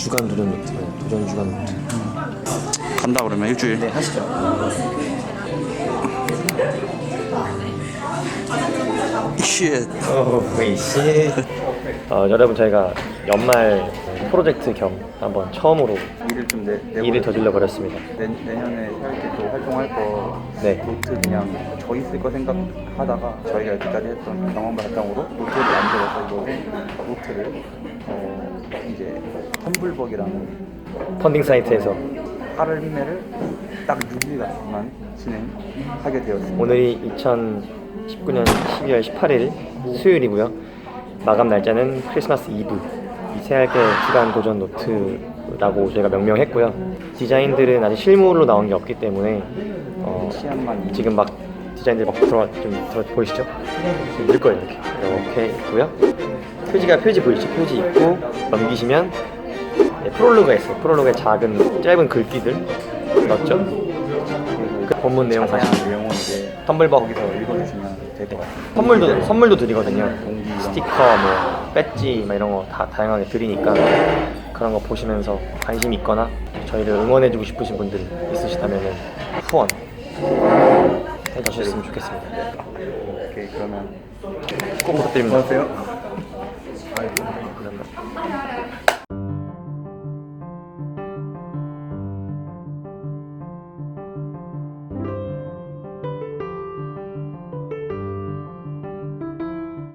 주간 도전 노트 도전 주간 노트 간다 그러면 일주일. 네 하시죠 쉣. 오이씨 어, 여러분 저희가 연말 프로젝트 겸 한번 처음으로 일을 좀 내, 내고 일을 저질러 버렸습니다 내, 내년에 또 활동할 거 네. 노트 그냥 저 있을 거 생각하다가 저희가 여태까지 했던 경험을 바탕으로 노트를 만들어서 이거 노트를 어, 이제 텀블벅이라는 펀딩 사이트에서 판매를 딱 6일간 진행하게 되었습니다. 오늘이 2019년 12월 18일 수요일이고요. 마감 날짜는 크리스마스 이브. 이 새알개 주간 도전 노트라고 저희가 명명했고요. 디자인들은 아직 실물로 나온 게 없기 때문에 어, 지금 막 디자인들 막 들어와 좀 들어 보이시죠? 지금 늘 거예요 이렇게 이렇게 있고요. 표지가 표지 보이시죠? 표지 있고 넘기시면 네, 프롤로그가 있어요. 프롤로그에 작은 짧은 글귀들 넣었죠? 그 본문 내용 사실 다양한 내용을 이제 텀블벅 거기서 읽어주시면 될 것 같아요. 선물도 선물도 드리거든요. 이런 스티커, 뭐 배지, 막 이런 거 다 다양하게 드리니까 그런 거 보시면서 관심 있거나 저희를 응원해주고 싶으신 분들 있으시다면은 후원 해주셨으면 좋겠습니다. 오케이 그러면 꼭 부탁드립니다. 안녕하세요. Hello.